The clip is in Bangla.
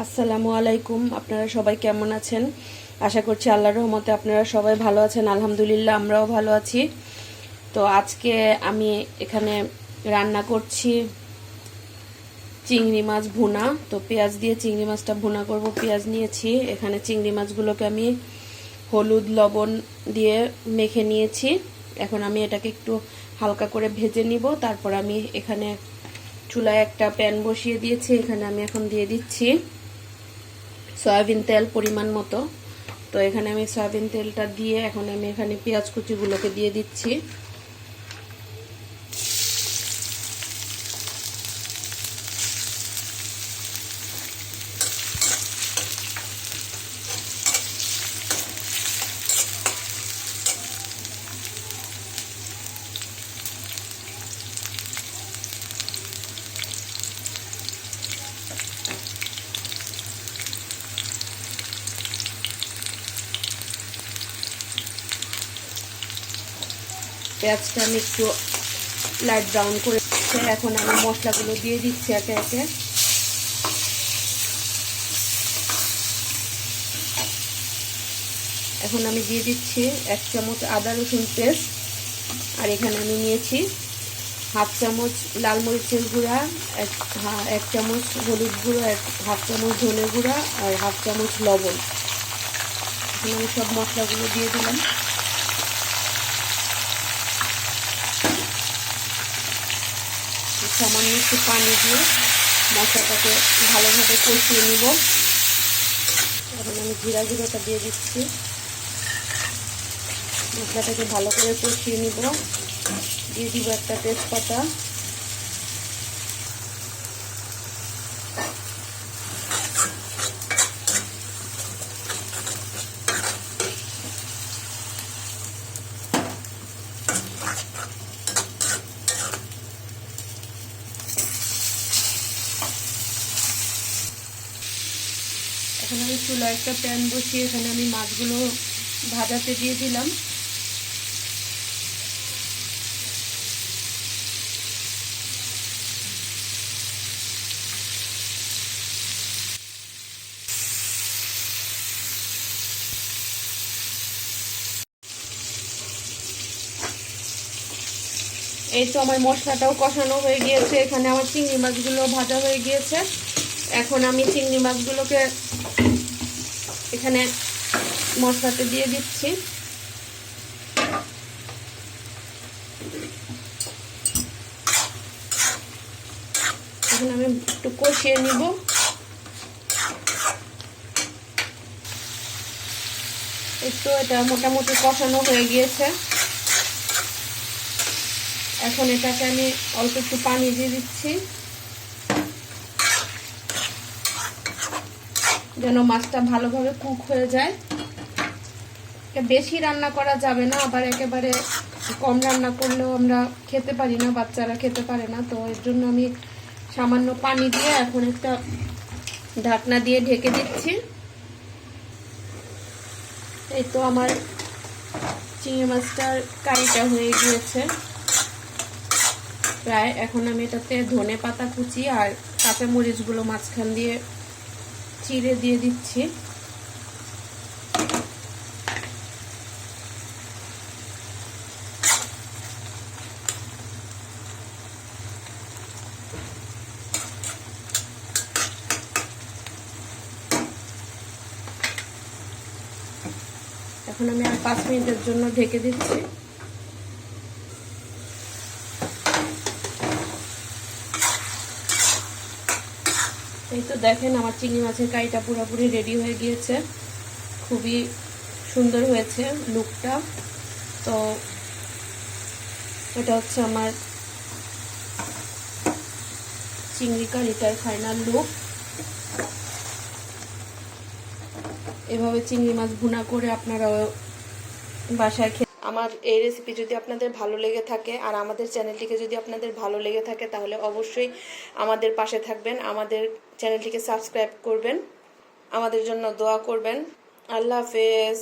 আসসালামু আলাইকুম, আপনারা সবাই কেমন আছেন? আশা করছি আল্লাহর রহমতে আপনারা সবাই ভালো আছেন। আলহামদুলিল্লাহ, আমরাও ভালো আছি। তো আজকে আমি এখানে রান্না করছি চিংড়ি মাছ ভুনা। তো পেঁয়াজ দিয়ে চিংড়ি মাছটা ভুনা করব। পেঁয়াজ নিয়েছি। এখানে চিংড়ি মাছগুলোকে আমি হলুদ, লবণ দিয়ে মেখে নিয়েছি। এখন আমি এটাকে একটু হালকা করে ভেজে নিব। তারপর আমি এখানে চুলায় একটা প্যান বসিয়ে দিয়েছি। এখানে আমি এখন দিয়ে দিচ্ছি সয়াবিন তেল পরিমাণ মতো। তো এখানে আমি সয়াবিন তেলটা দিয়ে এখন আমি এখানে পেঁয়াজ কুচিগুলোকে দিয়ে দিচ্ছি। পেঁয়াজটা আমি একটু লাইট ব্রাউন করে এখন আমি মশলাগুলো দিয়ে দিচ্ছি একে একে। এখন আমি দিয়ে দিচ্ছি এক চামচ আদা রসুন পেস্ট। আর এখানে আমি নিয়েছি হাফ চামচ লাল মরিচের গুঁড়া, এক এক চামচ হলুদ গুঁড়ো, এক, হাফ চামচ ধনে গুঁড়া আর হাফ চামচ লবণ। এখন আমি সব মশলাগুলো দিয়ে দিলাম। সামান্য একটু পানি দিয়ে মশলাটাকে ভালোভাবে কষিয়ে নিব। এখন আমি জিরা জিরাটা দিয়ে দিচ্ছি। মশলাটাকে ভালো করে কষিয়ে নিব। দিয়ে দিব একটা তেজপাতা। এখন আমি চুলা একটা প্যান বসিয়ে এখানে আমি মাছগুলো ভাজাতে দিয়ে দিলাম। এই তো আমার মশলাটাও কষানো হয়ে গিয়েছে। এখানে আমার চিংড়ি মাছগুলো ভাজা হয়ে গিয়েছে। এখন আমি চিংড়ি মাছগুলোকে এখানে মশলাতে দিয়ে দিচ্ছি। এখন আমি একটু কষিয়ে নিব। একটু এটা মোটামুটি কষানো হয়ে গিয়েছে। এখন এটাকে আমি অল্প একটু পানি দিয়ে দিচ্ছি। যেন মাছটা ভালোভাবে কুক হয়ে যায়। বেশি রান্না করা যাবে না, আবার একেবারে কম রান্না করলেও আমরা খেতে পারি না, বাচ্চারা খেতে পারে না। তো এর জন্য আমি সামান্য পানি দিয়ে এখন একটা ঢাকনা দিয়ে ঢেকে দিচ্ছি। এই তো আমার চিংড়ি মাছটার কারিটা হয়ে গিয়েছে। প্রায় এখন আমি এটাতে ধনে পাতা কুচি আর কাঁচা মরিচগুলো মাঝখান দিয়ে চিড়ে দিয়ে দিচ্ছি। এখন আমি আর পাঁচ মিনিটের জন্য ঢেকে দিচ্ছি। এই তো দেখেন আমার চিংড়ি মাছের কাইটা পুরোপুরি রেডি হয়ে গিয়েছে। খুবই সুন্দর হয়েছে লুকটা তো এটা হচ্ছে আমার চিংড়ি কারিটার ফাইনাল লুক এভাবে চিংড়ি মাছ ভুনা করে আপনারা বাসায় খেয়ে আমার এই রেসিপি যদি আপনাদের ভালো লেগে থাকে আর আমাদের চ্যানেলটিকে যদি আপনাদের ভালো লেগে থাকে তাহলে অবশ্যই আমাদের পাশে থাকবেন, আমাদের চ্যানেলটিকে সাবস্ক্রাইব করবেন, আমাদের জন্য দোয়া করবেন। আল্লাহ হাফেজ।